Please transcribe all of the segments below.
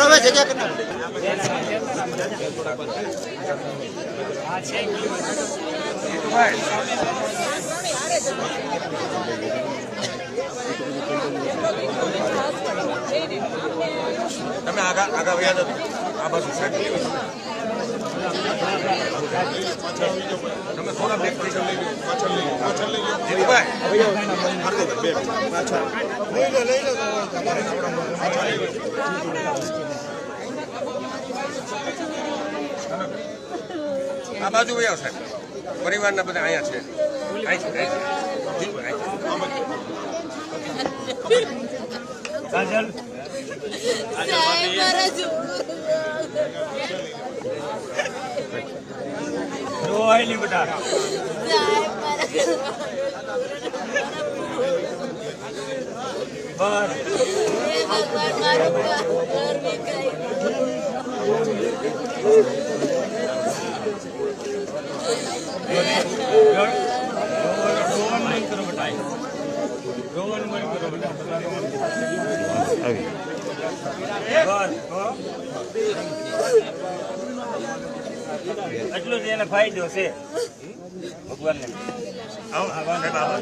હવે જગ્યા. તમે આગા આગા વયા આ બાજુ સાઈડ તમે થોડા બેક થઈ જાઓ ધીરુભાઈ આ બાજુ વયા સાહેબ. પરિવારના બધા અહીંયા છે. છે, અહીં છે. ધીરુભાઈ, અહીં છે. સાહેબ મારા છોકરો સાહેબ મારા હે. ભગવાન મારું ઘર વિકાઈ એટલો જ એને ફાયદો છે. ભગવાનને. આવો આવો સાહેબ આવો.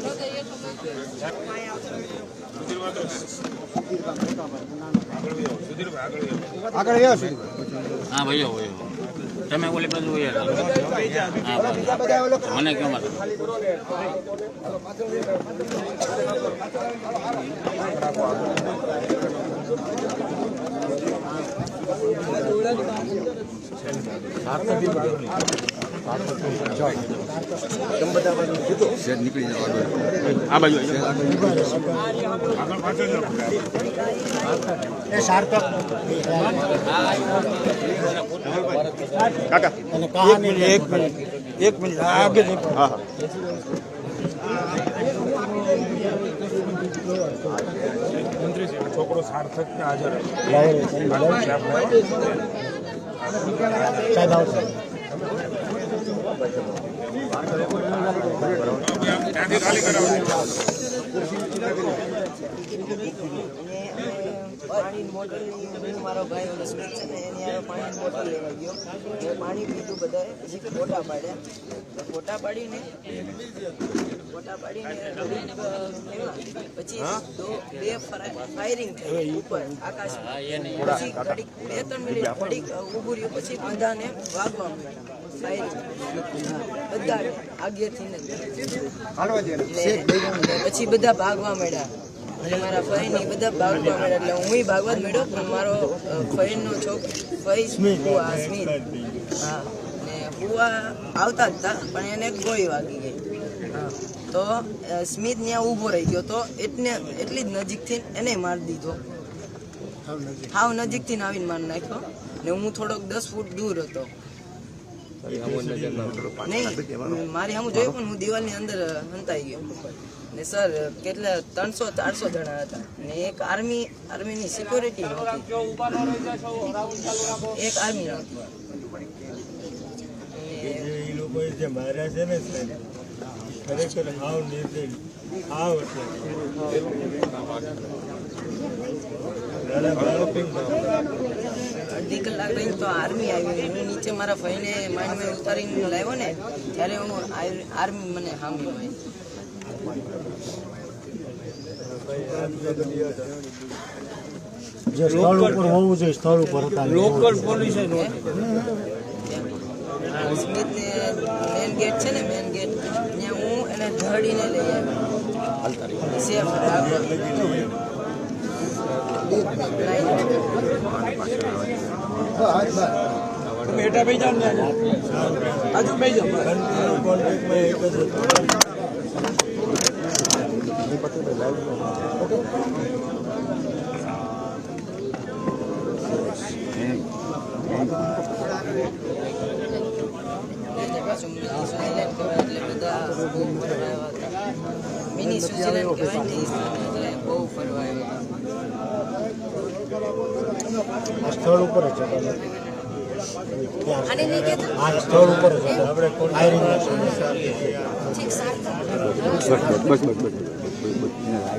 આગળ હા ભાઈઓ આવો તમે ઓલી બાજુ ભાઈ. મને કેમ હતું આ બાજુ કાકા. એક મિનિટ. એક મિનિટ આગે હા હા. સાર્થક હાજર સાહેબ આવશે ખાલી કરાવો. પાણીની બોટલ મારો ભાઈ ઓલો સ્મિત છે ને એની આવે પાણીની બોટલ લેવા ગયો. એ પાણી પીધું બધાએ. પછી ફોટા પાડ્યા. ફોટા પાડીને ફોટા પાડીને પછી બે ફાયરિંગ થઈ ઉપર આકાશ પછી ઘડીક બે ત્રણ મિનિટ ઘડીક ઊભું રહ્યું. પછી બધાને વાગવા મળ્યા ફાયરિંગ બધાને આગેથી પછી બધા ભાગવા માંડ્યા. અને મારા ફઈ ને બધા ભાગવા માંડ્યા એટલે હું ભાગવા જ માંડ્યો પણ મારો ફઈ નો છોક ફઈ હુઆ સ્મિત. હા ને હુઆ આવતા જ હતા પણ એને ગોળી વાગી ગઈ. તો સ્મિત ત્યાં ઊભો રહી ગયો તો એટલે એટલી જ નજીકથી એને મારી દીધો. હાવ નજીકથી ને આવીને મારી નાખ્યો ને હું થોડોક દસ ફૂટ દૂર હતો. નહીં મારી સામે જોયું પણ હું દિવાલની અંદર હંતાઈ ગયો. ને સર, કેટલા, ત્રણસો, ચારસો જણા હતા. ને એક આર્મી, આર્મીની સિક્યોરિટી એક આર્મી છે અડધી કલાક રહીને તો આર્મી આવી હું નીચે મારા ભાઈને માઇન્ડમાં ઉતારીને લાવ્યો ને ત્યારે હું આર્મી મને સાંભળી હોય જે સ્થળ ઉપર હોવું જોઈએ સ્થળ ઉપર હતા. લોકલ પોલીસ મેન ગેટ છે ને મેન ગેટ ત્યાં હું એને ધડીને લઈ આવ્યો. સેફ બેટા ભાઈ જાવ ને આજુ. ભાઈ જાવ કોન્ટેક્ટમાં એક જ મિની સ્વિટરલેન્ડ કહેવાય ને એટલે બહુ ફરવા આવ્યા સ્થળ ઉપર જ સ્થળ ઉપર જ ફાયરિંગ ઠીક સારું હા,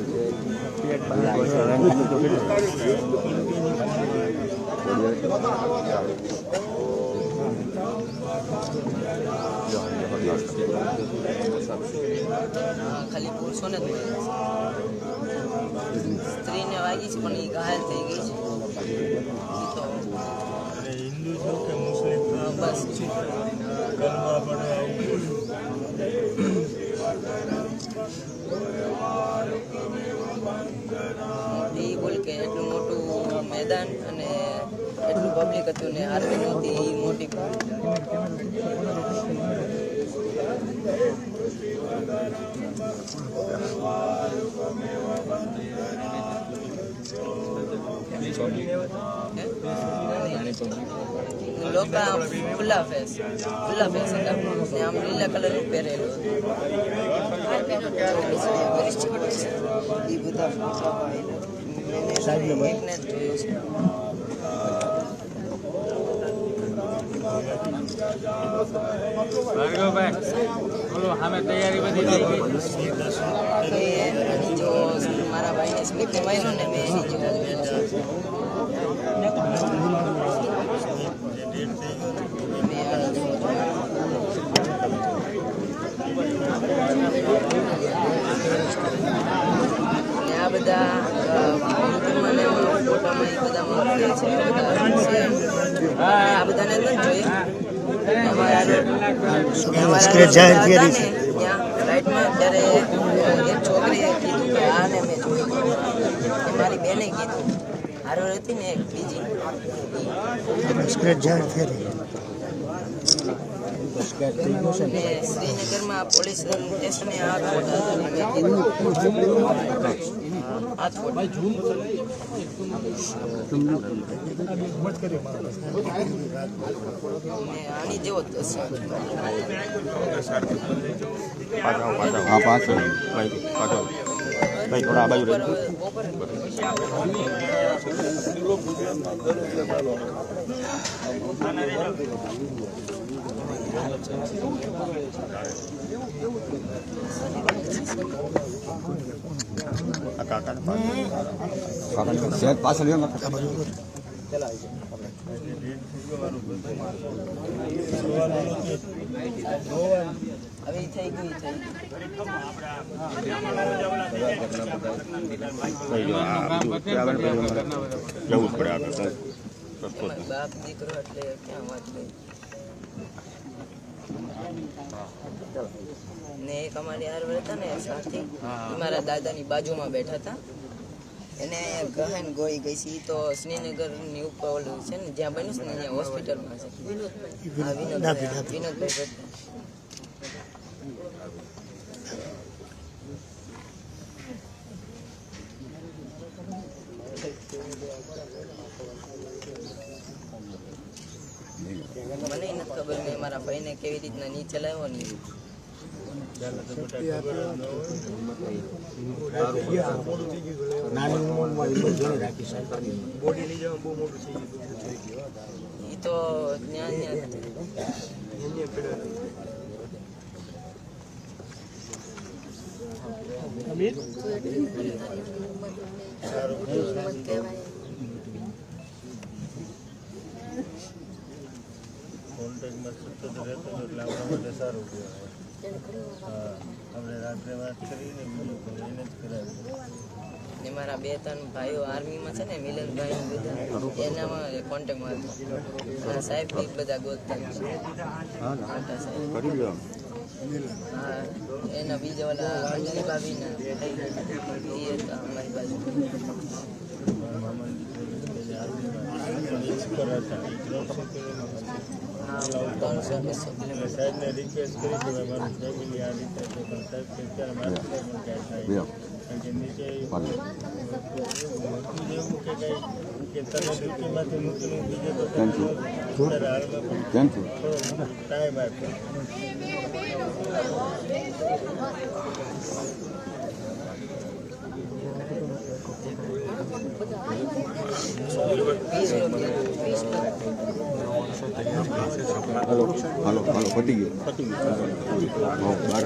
ખાલી પુરુષોને જ મળે છે સ્ત્રીને વાગી છે પણ એ ઘાયલ થઈ ગઈ છે ઈ તો અને હિન્દુ છો કે મુસ્લિમ હા, બસ કલમા પડે મેદાન અને એટલું પબ્લિક હતું ને આર્મી નહોતી એ મોટી લોકો ખુલ્લા ફેસ ખુલ્લા ફેસ હતા. ને આમ લીલા કલરનું પહેરેલું હતું. એ બધા ફોટા પાડીને એકને જોયું છે બોલો સામે તૈયારી બધી થઈ ગઈ? જો મારા ભાઈને સ્લીપ માર્યો ને મેં આ બધા બધા મૂકે છે આ બધાને નથી જોઈ સ્ક્રેચ જાહેર કરી છે? ત્યાં ફ્લાઇટમાં ત્યારે એક છોકરીએ કીધું કે આને મેં જોઈ મારી બેને કીધું. હારો હતી ને એક બીજી. ને. શ્રીનગરમાં પોલીસ સ્ટેશને આ આની જેવો હા પાછળ પાછળ ભાઈ થોડા આ બાજુ રહેજો. જવું જ પડે આગળ બાપ દીકરો એટલે ક્યાં વાત થઈ ને એક અમારી હારવર હતા ને સાથી. મારા દાદાની બાજુમાં બેઠા હતા. એને ગહન ગોઈ ગઈ છે. ઈ તો શ્રીનગરની ઉપર ઓલું છે ને જ્યાં બન્યું છે ને ત્યાં હોસ્પિટલમાં છે. વિનોદભાઈ. મને નથી ખબર મેં મારા ભાઈને કેવી રીતના નીચે લાવ્યો ને. એ તો ન્યા ન્યા જ. અહીંયા પડ્યા સતત રહેતો એટલે આપણા માટે સારું કહેવાય. હા આપણે રાત્રે વાત કરીને બીજું એને જ કરાવ્યું ને મારા બે ત્રણ ભાઈઓ આર્મીમાં છે ને મિલનભાઈ બધા એનામાં કોન્ટેક્ટમાં હતા. સાહેબ બી બધા ગોતતા મોટા સાહેબ. હા એના બીજા ઓલા અંજલી ભાભી એ હતા અમારી બાજુ. હા ત્રણસો બસો સાહેબને રિક્વેસ્ટ કરી કે ભાઈ મારું ફેમિલી આ રીતે છે પણ સાહેબ કે અત્યારે મારા પણ ક્યાંય થાય કારણ કે નીચે મૂકવું જેવું કે કંઈ કે તને ડ્યુટીમાંથી મૂકીને બીજે તો અત્યારે હાલમાં પણ થોડો ટાઈમ આપ્યો હાલો હલો હલો પતી ગયું. પતી ગયું બાર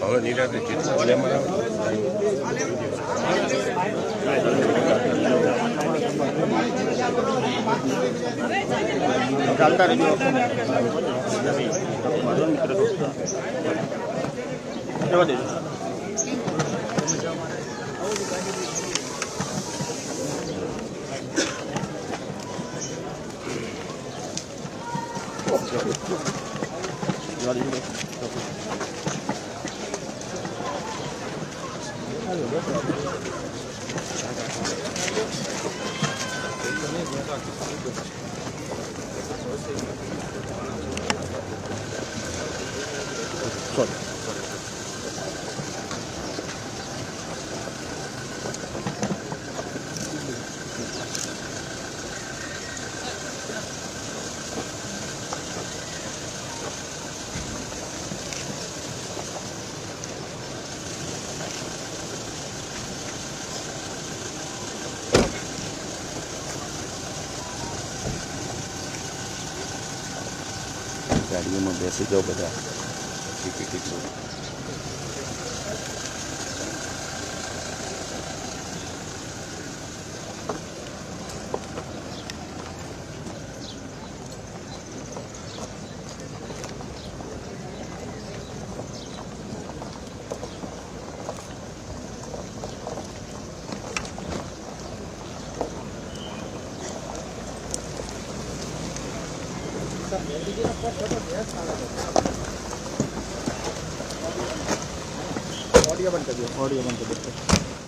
હવે નિરાતે જેટલું લેમાં આવે ચાલતા રહેજો જવા દેજો જવા દેજો sorry ગાડીઓમાં બેસી જાઓ બધા ટિકિટ ઓડિયો બંધ કરી દો ઓડિયો બંધ કરી દો